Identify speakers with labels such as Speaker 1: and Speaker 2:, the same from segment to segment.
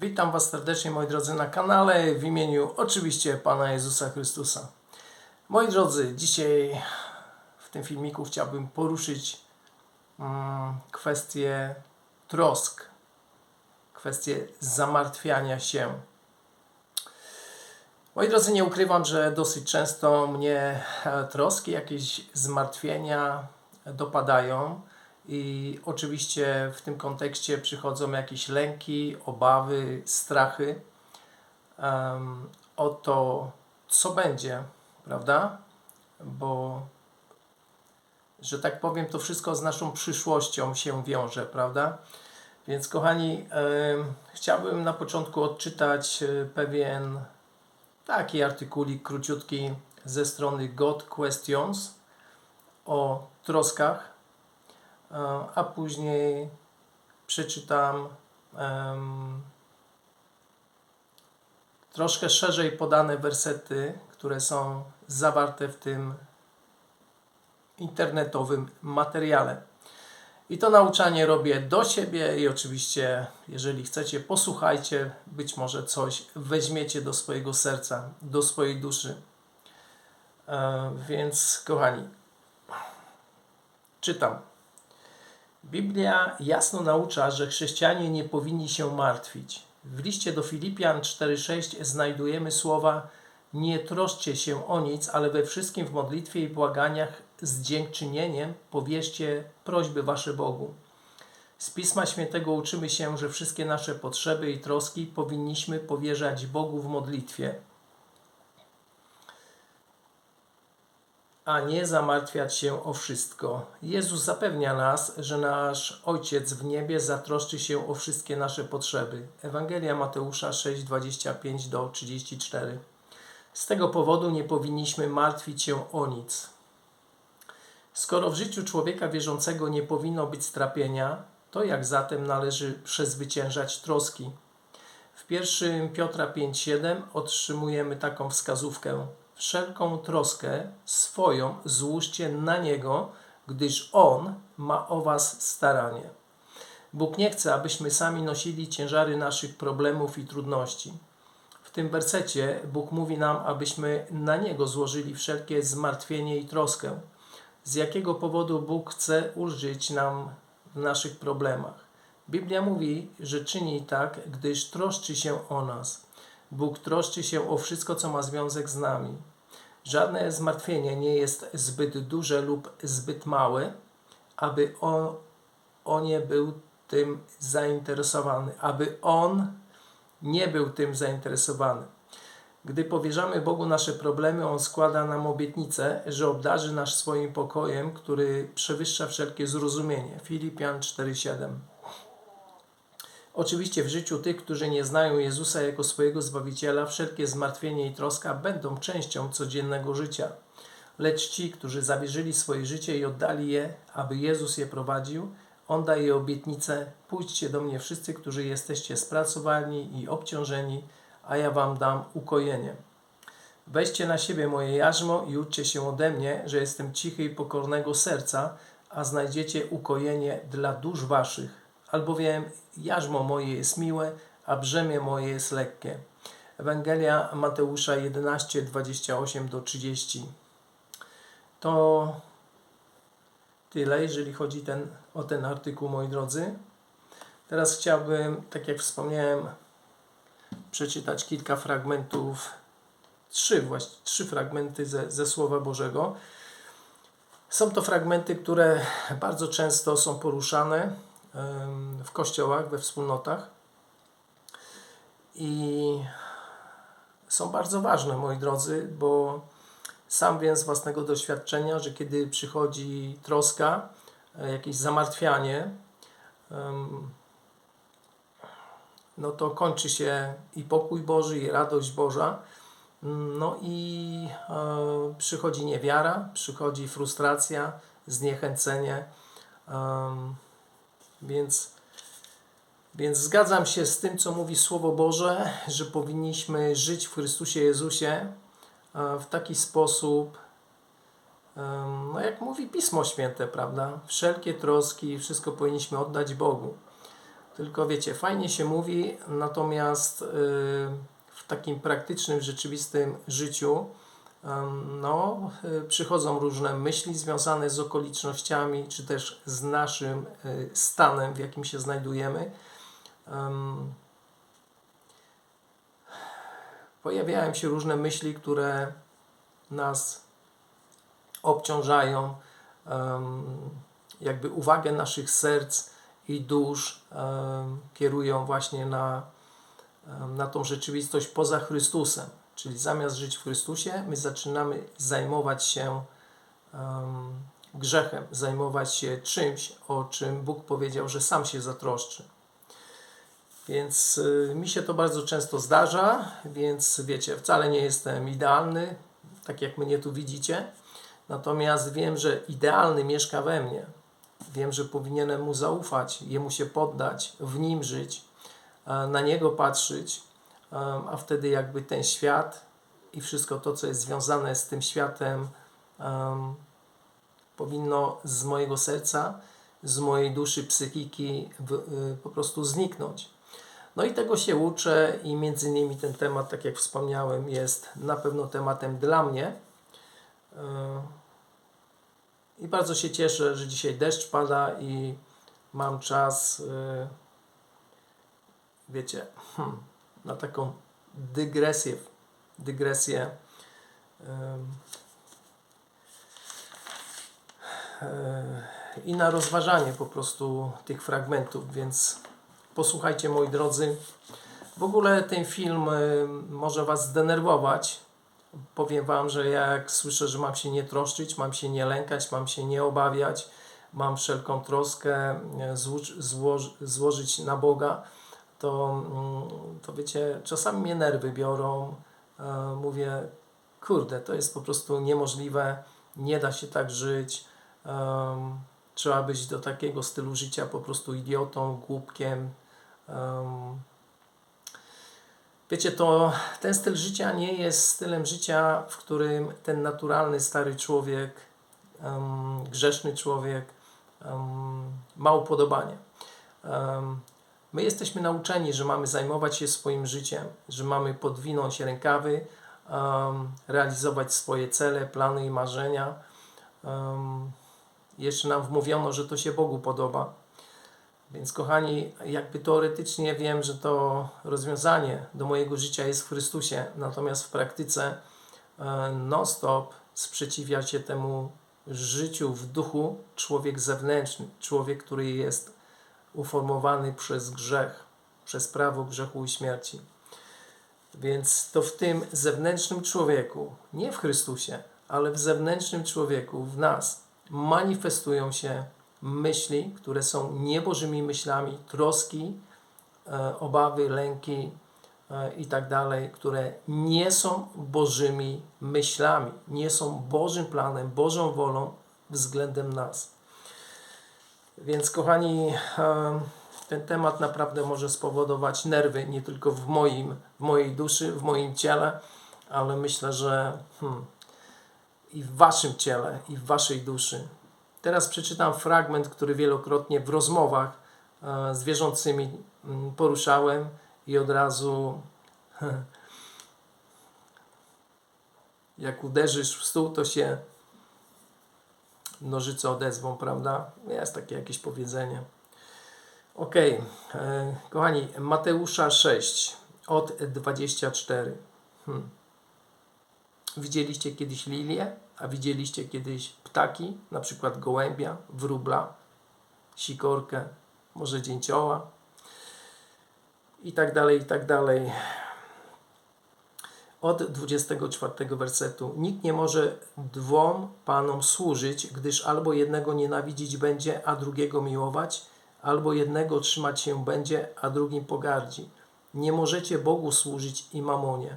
Speaker 1: Witam Was serdecznie, moi drodzy, na kanale w imieniu oczywiście Pana Jezusa Chrystusa. Moi drodzy, dzisiaj w tym filmiku chciałbym poruszyć mm, kwestię trosk, kwestię zamartwiania się. Moi drodzy, nie ukrywam, że dosyć często mnie e, troski, jakieś zmartwienia dopadają. I oczywiście w tym kontekście przychodzą jakieś lęki, obawy, strachy um, o to, co będzie, prawda? Bo, że tak powiem, to wszystko z naszą przyszłością się wiąże, prawda? Więc, kochani, um, chciałbym na początku odczytać e, pewien taki artykulik króciutki ze strony God Questions o troskach a później przeczytam um, troszkę szerzej podane wersety, które są zawarte w tym internetowym materiale. I to nauczanie robię do siebie i oczywiście, jeżeli chcecie, posłuchajcie, być może coś weźmiecie do swojego serca, do swojej duszy. E, więc, kochani, czytam. Biblia jasno naucza, że chrześcijanie nie powinni się martwić. W liście do Filipian 4:6 znajdujemy słowa: Nie troszcie się o nic, ale we wszystkim w modlitwie i błaganiach z dziękczynieniem powierzcie prośby wasze Bogu. Z Pisma Świętego uczymy się, że wszystkie nasze potrzeby i troski powinniśmy powierzać Bogu w modlitwie. A nie zamartwiać się o wszystko. Jezus zapewnia nas, że nasz Ojciec w niebie zatroszczy się o wszystkie nasze potrzeby. Ewangelia Mateusza 6:25 do 34. Z tego powodu nie powinniśmy martwić się o nic. Skoro w życiu człowieka wierzącego nie powinno być strapienia, to jak zatem należy przezwyciężać troski? W 1 Piotra 5:7 otrzymujemy taką wskazówkę wszelką troskę swoją złóżcie na Niego, gdyż On ma o Was staranie. Bóg nie chce, abyśmy sami nosili ciężary naszych problemów i trudności. W tym wersecie Bóg mówi nam, abyśmy na Niego złożyli wszelkie zmartwienie i troskę. Z jakiego powodu Bóg chce ulżyć nam w naszych problemach? Biblia mówi, że czyni tak, gdyż troszczy się o nas. Bóg troszczy się o wszystko, co ma związek z nami. Żadne zmartwienie nie jest zbyt duże lub zbyt małe, aby on, on nie był tym zainteresowany, aby on nie był tym zainteresowany. Gdy powierzamy Bogu nasze problemy, On składa nam obietnicę, że obdarzy nas swoim pokojem, który przewyższa wszelkie zrozumienie. Filipian 4:7. Oczywiście w życiu tych, którzy nie znają Jezusa jako swojego Zbawiciela, wszelkie zmartwienie i troska będą częścią codziennego życia. Lecz ci, którzy zawierzyli swoje życie i oddali je, aby Jezus je prowadził, On daje obietnicę: Pójdźcie do mnie wszyscy, którzy jesteście spracowani i obciążeni, a ja wam dam ukojenie. Weźcie na siebie moje jarzmo i uczcie się ode mnie, że jestem cichy i pokornego serca, a znajdziecie ukojenie dla dusz waszych albowiem jarzmo moje jest miłe, a brzemię moje jest lekkie. Ewangelia Mateusza 11, 28 do 30. To tyle, jeżeli chodzi ten, o ten artykuł, moi drodzy. Teraz chciałbym, tak jak wspomniałem, przeczytać kilka fragmentów, trzy właśnie, trzy fragmenty ze, ze Słowa Bożego. Są to fragmenty, które bardzo często są poruszane w kościołach, we wspólnotach i są bardzo ważne, moi drodzy, bo sam wiem z własnego doświadczenia, że kiedy przychodzi troska, e, jakieś zamartwianie, no to kończy się i pokój Boży, i radość Boża. No i e, przychodzi niewiara, przychodzi frustracja, zniechęcenie. Więc, więc zgadzam się z tym, co mówi Słowo Boże, że powinniśmy żyć w Chrystusie Jezusie w taki sposób, no jak mówi Pismo Święte, prawda? Wszelkie troski, wszystko powinniśmy oddać Bogu. Tylko wiecie, fajnie się mówi, natomiast y, w takim praktycznym, rzeczywistym życiu no, y, przychodzą różne myśli związane z okolicznościami, czy też z naszym y, stanem, w jakim się znajdujemy. Em, Pojawiają się różne myśli, które nas obciążają, jakby uwagę naszych serc i dusz kierują właśnie na, na tą rzeczywistość poza Chrystusem. Czyli zamiast żyć w Chrystusie, my zaczynamy zajmować się em, grzechem, zajmować się czymś, o czym Bóg powiedział, że sam się zatroszczy. Więc y, mi się to bardzo często zdarza, więc wiecie, wcale nie jestem idealny, tak jak mnie tu widzicie. Natomiast wiem, że idealny mieszka we mnie. Wiem, że powinienem mu zaufać, jemu się poddać, w nim żyć, e, na niego patrzeć, a wtedy jakby ten świat i wszystko to, co jest związane z tym światem, em, powinno z mojego serca, z mojej duszy, psychiki y, po prostu zniknąć. No i tego się uczę i między innymi ten temat, tak jak wspomniałem, jest na pewno tematem dla mnie. I bardzo się cieszę, że dzisiaj deszcz pada i mam czas, yy, wiecie, hmm, na taką dygresję, dygresję yy, i na rozważanie po prostu tych fragmentów, więc posłuchajcie moi drodzy. W ogóle ten film y, może Was zdenerwować. Powiem Wam, że jak słyszę, że mam się nie troszczyć, mam się nie lękać, mam się nie obawiać, mam wszelką troskę y, złoż, złoż, złożyć na Boga, to, mm, to wiecie, czasami mnie nerwy biorą. Y, Mówię, kurde, to jest po prostu niemożliwe, nie da się tak żyć. Trzeba być do takiego stylu życia po prostu idiotą, głupkiem. em. Wiecie, to ten styl życia nie jest stylem życia, w którym ten naturalny stary człowiek, grzeszny człowiek ma upodobanie. My jesteśmy nauczeni, że mamy zajmować się swoim życiem, że mamy podwinąć rękawy, em, realizować swoje cele, plany i marzenia. Em, jeszcze nam wmówiono, że to się Bogu podoba. Więc kochani, jakby teoretycznie wiem, że to rozwiązanie do mojego życia jest w Chrystusie, natomiast w praktyce e, non-stop sprzeciwia się temu życiu w duchu człowiek zewnętrzny, człowiek, który jest uformowany przez grzech, przez prawo grzechu i śmierci. Więc to w tym zewnętrznym człowieku, nie w Chrystusie, ale w zewnętrznym człowieku, w nas, manifestują się myśli, które są niebożymi myślami, troski, e, obawy, lęki e, i tak dalej, które nie są bożymi myślami, nie są Bożym planem, Bożą wolą względem nas. Więc kochani, ten temat naprawdę może spowodować nerwy nie tylko w moim, w mojej duszy, w moim ciele, ale myślę, że hmm, i w waszym ciele, i w waszej duszy. Teraz przeczytam fragment, który wielokrotnie w rozmowach e, z wierzącymi mm, poruszałem i od razu jak uderzysz w stół, to się nożyce odezwą, prawda? Jest takie jakieś powiedzenie. Ok, e, kochani, Mateusza 6 od 24. Hmm. Widzieliście kiedyś lilię, a widzieliście kiedyś ptaki, na przykład gołębia, wróbla, sikorkę, może dzięcioła i tak dalej, i tak dalej. Od 24 wersetu. Nikt nie może dwom panom służyć, gdyż albo jednego nienawidzić będzie, a drugiego miłować, albo jednego trzymać się będzie, a drugim pogardzi. Nie możecie Bogu służyć i mamonie.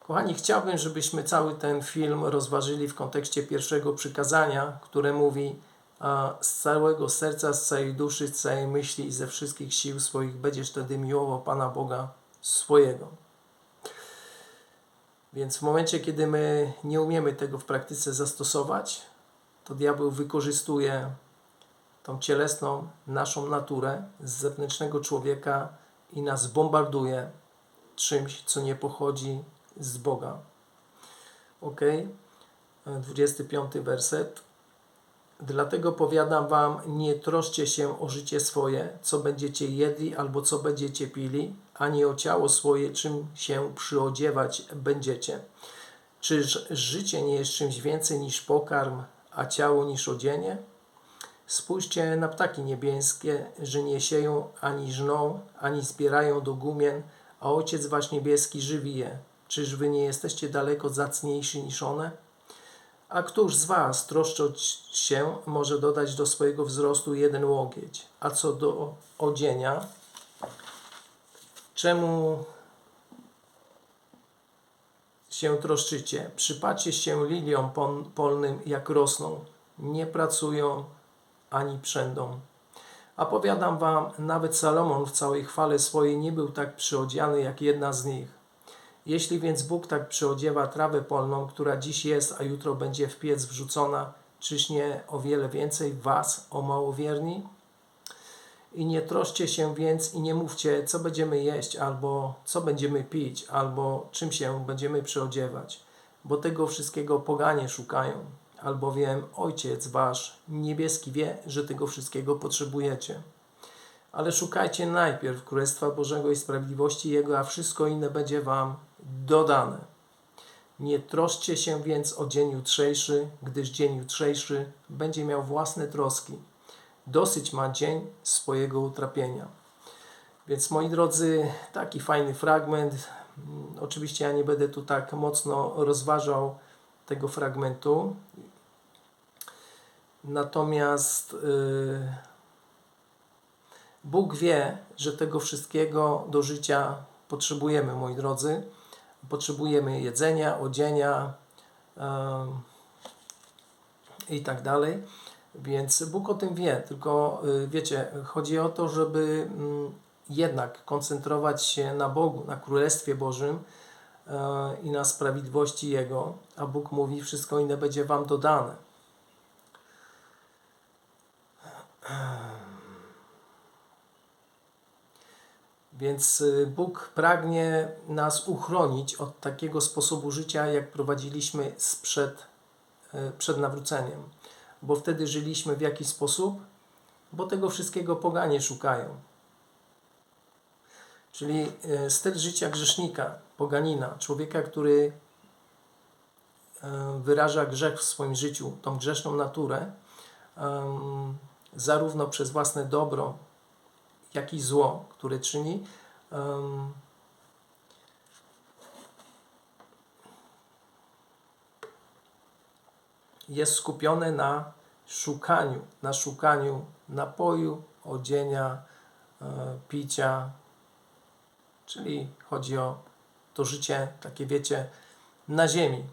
Speaker 1: Kochani, chciałbym, żebyśmy cały ten film rozważyli w kontekście pierwszego przykazania, które mówi z całego serca, z całej duszy, z całej myśli i ze wszystkich sił swoich będziesz wtedy miłował Pana Boga swojego. Więc w momencie, kiedy my nie umiemy tego w praktyce zastosować, to diabeł wykorzystuje tą cielesną naszą naturę z zewnętrznego człowieka i nas bombarduje czymś, co nie pochodzi z Boga. Ok? 25 werset. Dlatego powiadam wam, nie troszcie się o życie swoje, co będziecie jedli albo co będziecie pili, ani o ciało swoje, czym się przyodziewać będziecie. Czyż życie nie jest czymś więcej niż pokarm, a ciało niż odzienie? Spójrzcie na ptaki niebieskie, że nie sieją ani żną, ani zbierają do gumien, a Ojciec Wasz Niebieski żywi je. Czyż Wy nie jesteście daleko zacniejsi niż one? A któż z Was, troszcząc się, może dodać do swojego wzrostu jeden łokieć? A co do odzienia, czemu się troszczycie? Przypatrzcie się liliom polnym, jak rosną. Nie pracują ani przędą. A powiadam wam, nawet Salomon w całej chwale swojej nie był tak przyodziany jak jedna z nich. Jeśli więc Bóg tak przyodziewa trawę polną, która dziś jest, a jutro będzie w piec wrzucona, czyż nie o wiele więcej was, o małowierni? I nie troszcie się więc i nie mówcie, co będziemy jeść, albo co będziemy pić, albo czym się będziemy przyodziewać, bo tego wszystkiego poganie szukają, albowiem Ojciec Wasz niebieski wie, że tego wszystkiego potrzebujecie. Ale szukajcie najpierw Królestwa Bożego i sprawiedliwości Jego, a wszystko inne będzie Wam dodane. Nie troszcie się więc o dzień jutrzejszy, gdyż dzień jutrzejszy będzie miał własne troski. Dosyć ma dzień swojego utrapienia. Więc moi drodzy, taki fajny fragment. Mm, Oczywiście ja nie będę tu tak mocno rozważał tego fragmentu. Natomiast yy, Bóg wie, że tego wszystkiego do życia potrzebujemy, moi drodzy. Potrzebujemy jedzenia, odzienia yy, i tak dalej. Więc Bóg o tym wie, tylko y, wiecie, chodzi o to, żeby mm, jednak koncentrować się na Bogu, na Królestwie Bożym y, i na sprawiedliwości Jego, a Bóg mówi, wszystko inne będzie Wam dodane. Więc y, Bóg pragnie nas uchronić od takiego sposobu życia, jak prowadziliśmy sprzed, przed nawróceniem. Bo wtedy żyliśmy w jaki sposób? Bo tego wszystkiego poganie szukają. Czyli y, styl życia grzesznika, poganina, człowieka, który y, wyraża grzech w swoim życiu, tą grzeszną naturę, zarówno przez własne dobro, jak i zło, które czyni. Jest skupione na szukaniu, na szukaniu napoju, odzienia, e, picia, czyli chodzi o to życie, takie wiecie, na ziemi.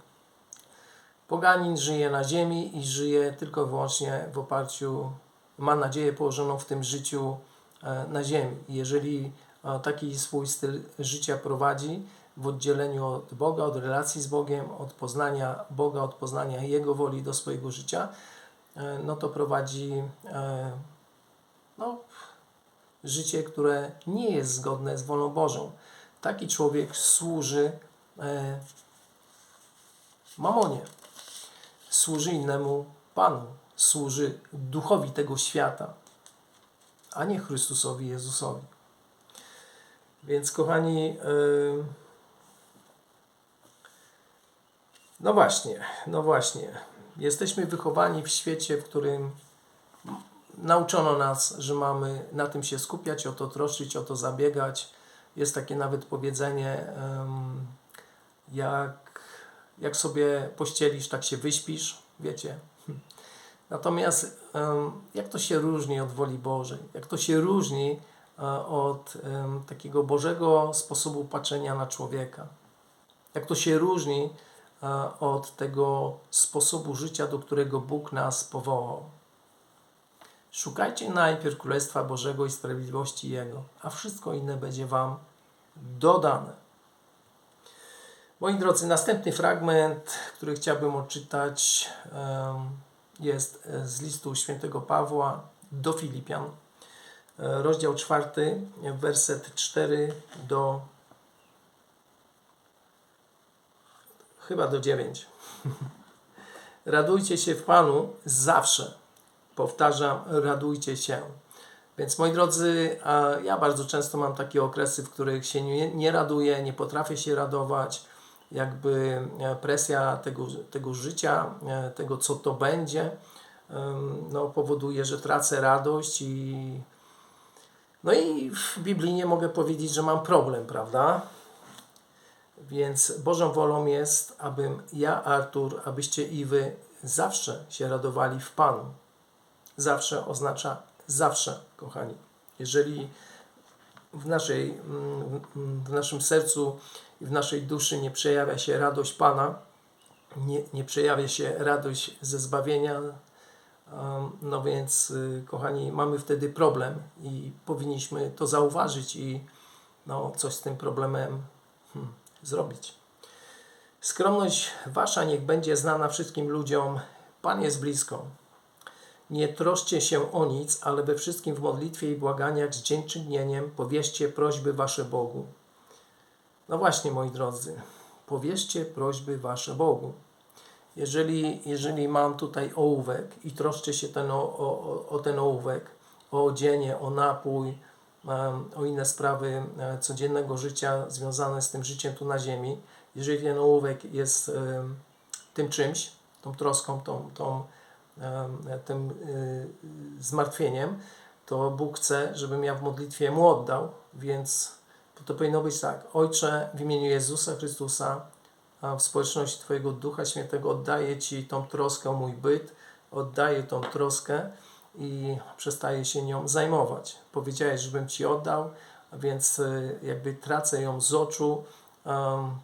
Speaker 1: Poganin żyje na ziemi i żyje tylko wyłącznie w oparciu, ma nadzieję położoną w tym życiu e, na ziemi. Jeżeli e, taki swój styl życia prowadzi w oddzieleniu od Boga, od relacji z Bogiem, od poznania Boga, od poznania Jego woli do swojego życia, e, no to prowadzi e, no, życie, które nie jest zgodne z wolą Bożą. Taki człowiek służy e, mamonie, służy innemu Panu, służy duchowi tego świata, a nie Chrystusowi Jezusowi. Więc kochani, yy, no właśnie, no właśnie. Jesteśmy wychowani w świecie, w którym nauczono nas, że mamy na tym się skupiać, o to troszczyć, o to zabiegać. Jest takie nawet powiedzenie, jak, jak sobie pościelisz, tak się wyśpisz, wiecie. Natomiast jak to się różni od woli Bożej? Jak to się różni e, od takiego Bożego sposobu patrzenia na człowieka? Jak to się różni od tego sposobu życia, do którego Bóg nas powołał? Szukajcie najpierw Królestwa Bożego i sprawiedliwości Jego, a wszystko inne będzie Wam dodane. Moi drodzy, następny fragment, który chciałbym odczytać, jest z listu świętego Pawła do Filipian, e, rozdział 4, werset 4 do chyba do 9. Radujcie się w Panu zawsze. Powtarzam, radujcie się. Więc moi drodzy, ja bardzo często mam takie okresy, w których się nie, nie raduję, nie potrafię się radować. Jakby e, presja tego, tego życia, e, tego co to będzie, no, powoduje, że tracę radość i no i w Biblii nie mogę powiedzieć, że mam problem, prawda? Więc Bożą wolą jest, abym ja, Artur, abyście i wy zawsze się radowali w Panu. Zawsze oznacza zawsze, kochani. Jeżeli w, naszej, mm, w naszym sercu i w naszej duszy nie przejawia się radość Pana, nie, nie przejawia się radość ze zbawienia, no więc, y, kochani, mamy wtedy problem i powinniśmy to zauważyć i no, coś z tym problemem hmm, zrobić. Skromność wasza niech będzie znana wszystkim ludziom. Pan jest blisko. Nie troszcie się o nic, ale we wszystkim w modlitwie i błaganiach z dziękczynieniem powierzcie prośby wasze Bogu. No właśnie, moi drodzy, powierzcie prośby wasze Bogu. Jeżeli, jeżeli mam tutaj ołówek i troszczę się ten, o, o, o ten ołówek, o odzienie, o napój, o inne sprawy e, codziennego życia związane z tym życiem tu na ziemi, jeżeli ten ołówek jest tym czymś, tą troską, tą, tą, tym y, zmartwieniem, to Bóg chce, żebym ja w modlitwie Mu oddał, więc to powinno być tak. Ojcze, w imieniu Jezusa Chrystusa, w społeczności Twojego Ducha Świętego oddaję Ci tą troskę mój byt, oddaję tą troskę i przestaję się nią zajmować. Powiedziałeś, żebym Ci oddał, więc y, jakby tracę ją z oczu.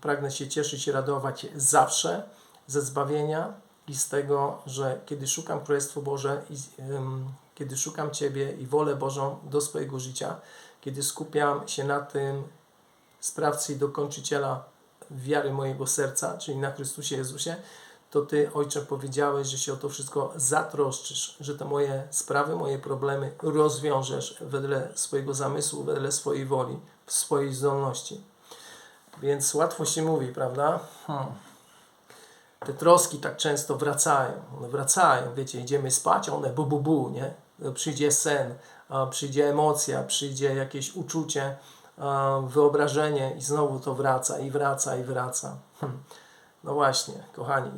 Speaker 1: Pragnę się cieszyć i radować zawsze ze zbawienia i z tego, że kiedy szukam Królestwo Boże i kiedy szukam Ciebie i wolę Bożą do swojego życia, kiedy skupiam się na tym sprawcy i dokończyciela wiary mojego serca, czyli na Chrystusie Jezusie, to Ty, Ojcze, powiedziałeś, że się o to wszystko zatroszczysz, że te moje sprawy, moje problemy rozwiążesz wedle swojego zamysłu, wedle swojej woli, w swojej zdolności. Więc łatwo się mówi, prawda? Hmm. Te troski tak często wracają. One wracają, wiecie, idziemy spać, a one bu, bu, bu, nie? Przyjdzie sen, przyjdzie emocja, przyjdzie jakieś uczucie, wyobrażenie i znowu to wraca i wraca i wraca. Hmm. No właśnie, kochani,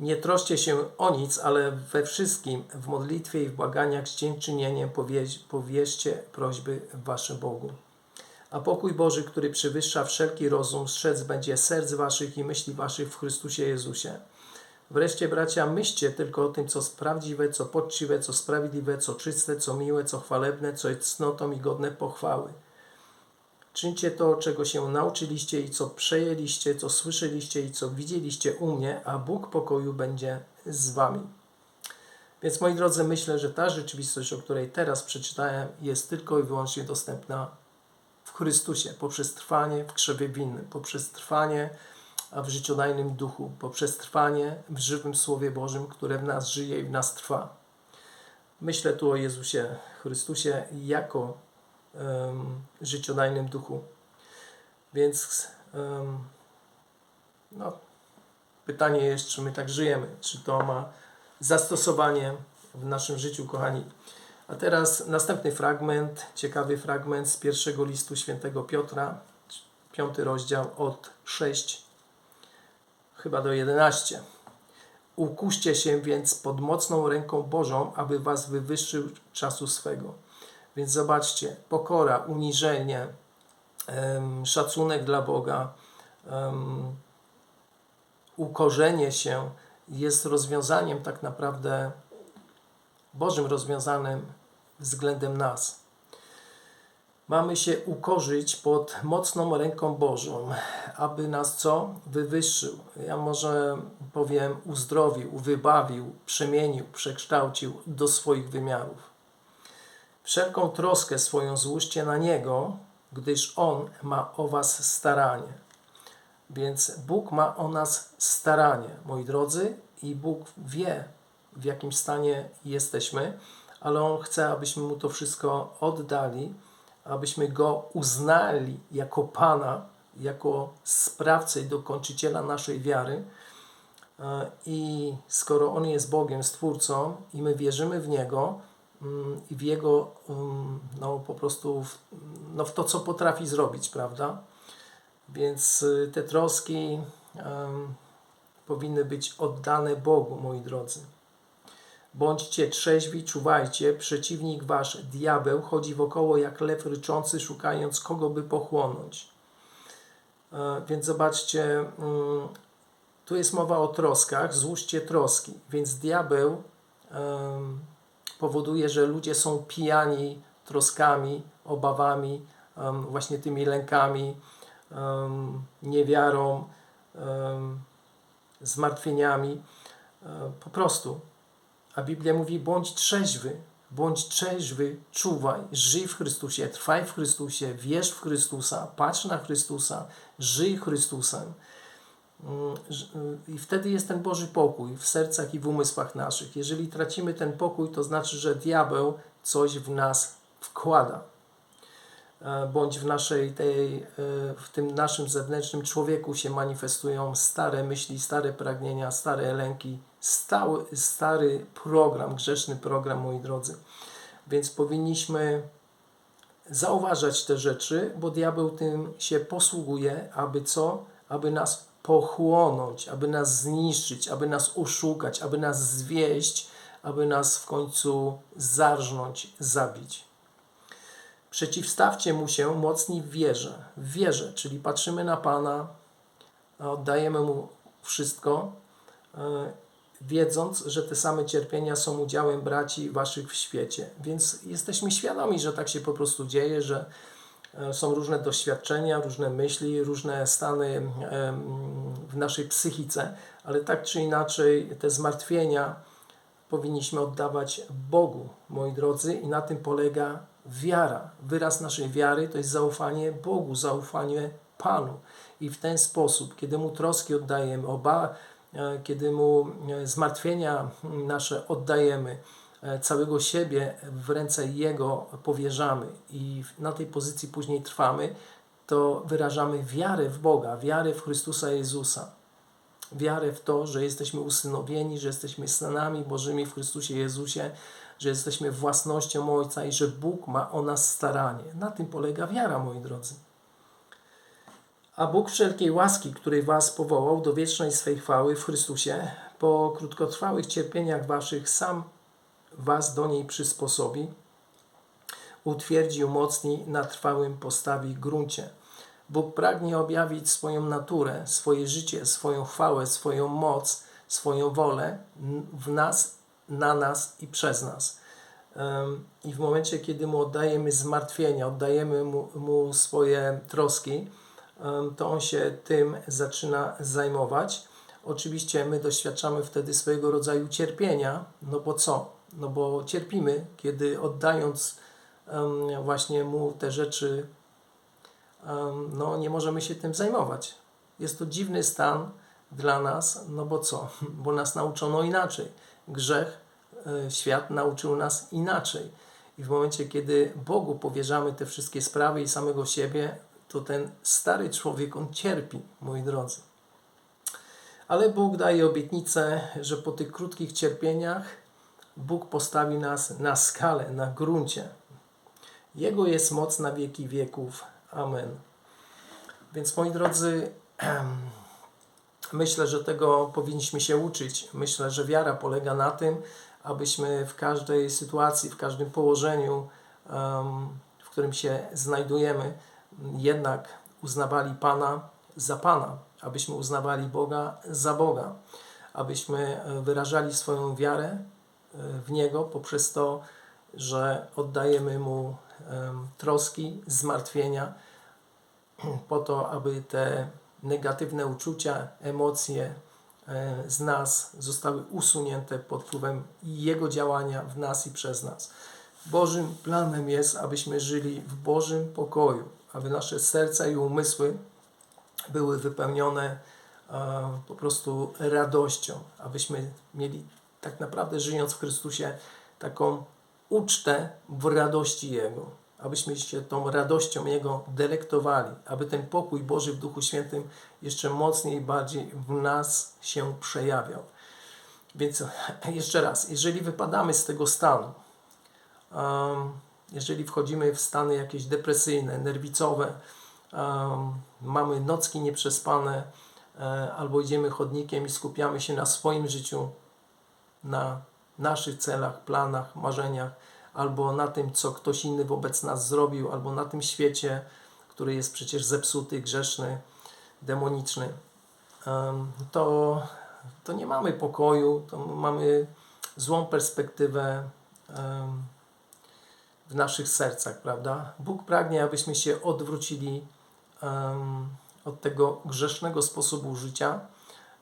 Speaker 1: nie troszcie się o nic, ale we wszystkim, w modlitwie i w błaganiach z dziękczynieniem powieś, powierzcie prośby Wasze Bogu. A pokój Boży, który przewyższa wszelki rozum, strzec będzie serc Waszych i myśli Waszych w Chrystusie Jezusie. Wreszcie, bracia, myślcie tylko o tym, co prawdziwe, co poczciwe, co sprawiedliwe, co czyste, co miłe, co chwalebne, co jest cnotą i godne pochwały. Czyńcie to, czego się nauczyliście i co przejęliście, co słyszeliście i co widzieliście u mnie, a Bóg pokoju będzie z wami. Więc moi drodzy, myślę, że ta rzeczywistość, o której teraz przeczytałem, jest tylko i wyłącznie dostępna w Chrystusie, poprzez trwanie w krzewie winnym, poprzez trwanie w życiodajnym duchu, poprzez trwanie w żywym Słowie Bożym, które w nas żyje i w nas trwa. Myślę tu o Jezusie Chrystusie jako um, życiodajnym duchu. Więc um, no, pytanie jest, czy my tak żyjemy, czy to ma zastosowanie w naszym życiu, kochani. A teraz następny fragment, ciekawy fragment z pierwszego listu świętego Piotra, piąty rozdział od 6 chyba do 11. Ukuście się więc pod mocną ręką Bożą, aby was wywyższył czasu swego więc zobaczcie, pokora, uniżenie, szacunek dla Boga, ukorzenie się jest rozwiązaniem tak naprawdę Bożym rozwiązanym względem nas. Mamy się ukorzyć pod mocną ręką Bożą, aby nas co? Wywyższył. Ja może powiem uzdrowił, wybawił, przemienił, przekształcił do swoich wymiarów. Wszelką troskę swoją złóżcie na Niego, gdyż On ma o Was staranie. Więc Bóg ma o nas staranie, moi drodzy, i Bóg wie, w jakim stanie jesteśmy, ale On chce, abyśmy Mu to wszystko oddali, abyśmy Go uznali jako Pana, jako sprawcę i dokończyciela naszej wiary. E, I skoro On jest Bogiem, Stwórcą i my wierzymy w Niego i w Jego, mm, no po prostu, w, no w to, co potrafi zrobić, prawda? Więc y, te troski um, powinny być oddane Bogu, moi drodzy. Bądźcie trzeźwi, czuwajcie, przeciwnik wasz, diabeł, chodzi wokoło jak lew ryczący, szukając kogo by pochłonąć. E, więc zobaczcie, mm, tu jest mowa o troskach, złóżcie troski. Więc diabeł powoduje, że ludzie są pijani troskami, obawami, właśnie tymi lękami, niewiarą, zmartwieniami. E, po prostu. A Biblia mówi: bądź trzeźwy, bądź trzeźwy, czuwaj, żyj w Chrystusie, trwaj w Chrystusie, wierz w Chrystusa, patrz na Chrystusa, żyj Chrystusem. Mm, y, I wtedy jest ten Boży pokój w sercach i w umysłach naszych. Jeżeli tracimy ten pokój, to znaczy, że diabeł coś w nas wkłada. E, bądź w, naszej tej, e, w tym naszym zewnętrznym człowieku się manifestują stare myśli, stare pragnienia, stare lęki, stały, stary program, grzeszny program, moi drodzy. Więc powinniśmy zauważać te rzeczy, bo diabeł tym się posługuje, aby co? Aby nas pochłonąć, aby nas zniszczyć, aby nas oszukać, aby nas zwieść, aby nas w końcu zarżnąć, zabić. Przeciwstawcie mu się mocni w wierze. W wierze, czyli patrzymy na Pana, oddajemy mu wszystko, e, wiedząc, że te same cierpienia są udziałem braci waszych w świecie. Więc jesteśmy świadomi, że tak się po prostu dzieje, że są różne doświadczenia, różne myśli, różne stany w naszej psychice, ale tak czy inaczej te zmartwienia powinniśmy oddawać Bogu, moi drodzy, i na tym polega wiara. Wyraz naszej wiary to jest zaufanie Bogu, zaufanie Panu. I w ten sposób, kiedy Mu troski oddajemy, oba, e, kiedy Mu e, zmartwienia nasze oddajemy, e, całego siebie w ręce Jego powierzamy i na tej pozycji później trwamy, to wyrażamy wiarę w Boga, wiarę w Chrystusa Jezusa. Wiarę w to, że jesteśmy usynowieni, że jesteśmy synami Bożymi w Chrystusie Jezusie, że jesteśmy własnością Ojca i że Bóg ma o nas staranie. Na tym polega wiara, moi drodzy. A Bóg wszelkiej łaski, której was powołał do wiecznej swej chwały w Chrystusie, po krótkotrwałych cierpieniach waszych sam was do niej przysposobi, utwierdzi, umocni, na trwałym postawi gruncie. Bóg pragnie objawić swoją naturę, swoje życie, swoją chwałę, swoją moc, swoją wolę w nas na nas i przez nas. I w momencie, kiedy Mu oddajemy zmartwienia, oddajemy Mu, mu swoje troski, to On się tym zaczyna zajmować. Oczywiście my doświadczamy wtedy swojego rodzaju cierpienia, no bo co? No bo cierpimy, kiedy oddając właśnie Mu te rzeczy, no nie możemy się tym zajmować. Jest to dziwny stan dla nas, no bo co? Bo nas nauczono inaczej grzech, e, świat nauczył nas inaczej. I w momencie, kiedy Bogu powierzamy te wszystkie sprawy i samego siebie, to ten stary człowiek, on cierpi, moi drodzy. Ale Bóg daje obietnicę, że po tych krótkich cierpieniach Bóg postawi nas na skalę, na gruncie. Jego jest moc na wieki wieków. Amen. Więc moi drodzy, Myślę, że tego powinniśmy się uczyć. Myślę, że wiara polega na tym, abyśmy w każdej sytuacji, w każdym położeniu, w którym się znajdujemy, jednak uznawali Pana za Pana, abyśmy uznawali Boga za Boga, abyśmy e, wyrażali swoją wiarę w Niego poprzez to, że oddajemy Mu troski, zmartwienia, po to, aby te negatywne uczucia, emocje e, z nas zostały usunięte pod wpływem Jego działania w nas i przez nas. Bożym planem jest, abyśmy żyli w Bożym pokoju, aby nasze serca i umysły były wypełnione e, po prostu radością, abyśmy mieli tak naprawdę żyjąc w Chrystusie, taką ucztę w radości Jego. Abyśmy się tą radością Jego delektowali, aby ten pokój Boży w Duchu Świętym jeszcze mocniej i bardziej w nas się przejawiał. Więc jeszcze raz, jeżeli wypadamy z tego stanu, jeżeli wchodzimy w stany jakieś depresyjne, nerwicowe, mamy nocki nieprzespane, e, albo idziemy chodnikiem i skupiamy się na swoim życiu, na naszych celach, planach, marzeniach, albo na tym, co ktoś inny wobec nas zrobił, albo na tym świecie, który jest przecież zepsuty, grzeszny, demoniczny, em, to, to nie mamy pokoju, to mamy złą perspektywę w naszych sercach, prawda? Bóg pragnie, abyśmy się odwrócili od tego grzesznego sposobu życia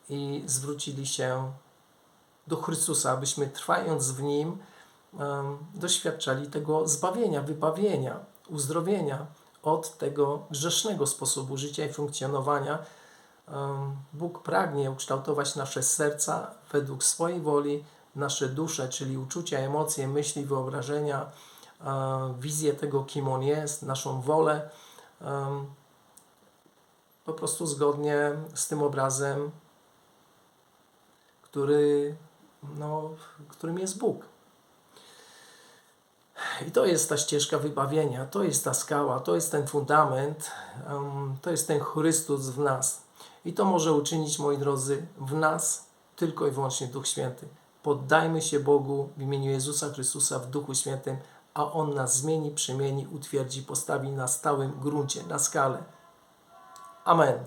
Speaker 1: i zwrócili się do Chrystusa, abyśmy trwając w Nim doświadczali tego zbawienia, wybawienia, uzdrowienia od tego grzesznego sposobu życia i funkcjonowania. Bóg pragnie ukształtować nasze serca według swojej woli, nasze dusze, czyli uczucia, emocje, myśli, wyobrażenia, e, wizję tego, kim On jest, naszą wolę, po prostu zgodnie z tym obrazem, który, no, którym jest Bóg. I to jest ta ścieżka wybawienia, to jest ta skała, to jest ten fundament, to jest ten Chrystus w nas. I to może uczynić, moi drodzy, w nas tylko i wyłącznie Duch Święty. Poddajmy się Bogu w imieniu Jezusa Chrystusa w Duchu Świętym, a On nas zmieni, przemieni, utwierdzi, postawi na stałym gruncie, na skalę. Amen.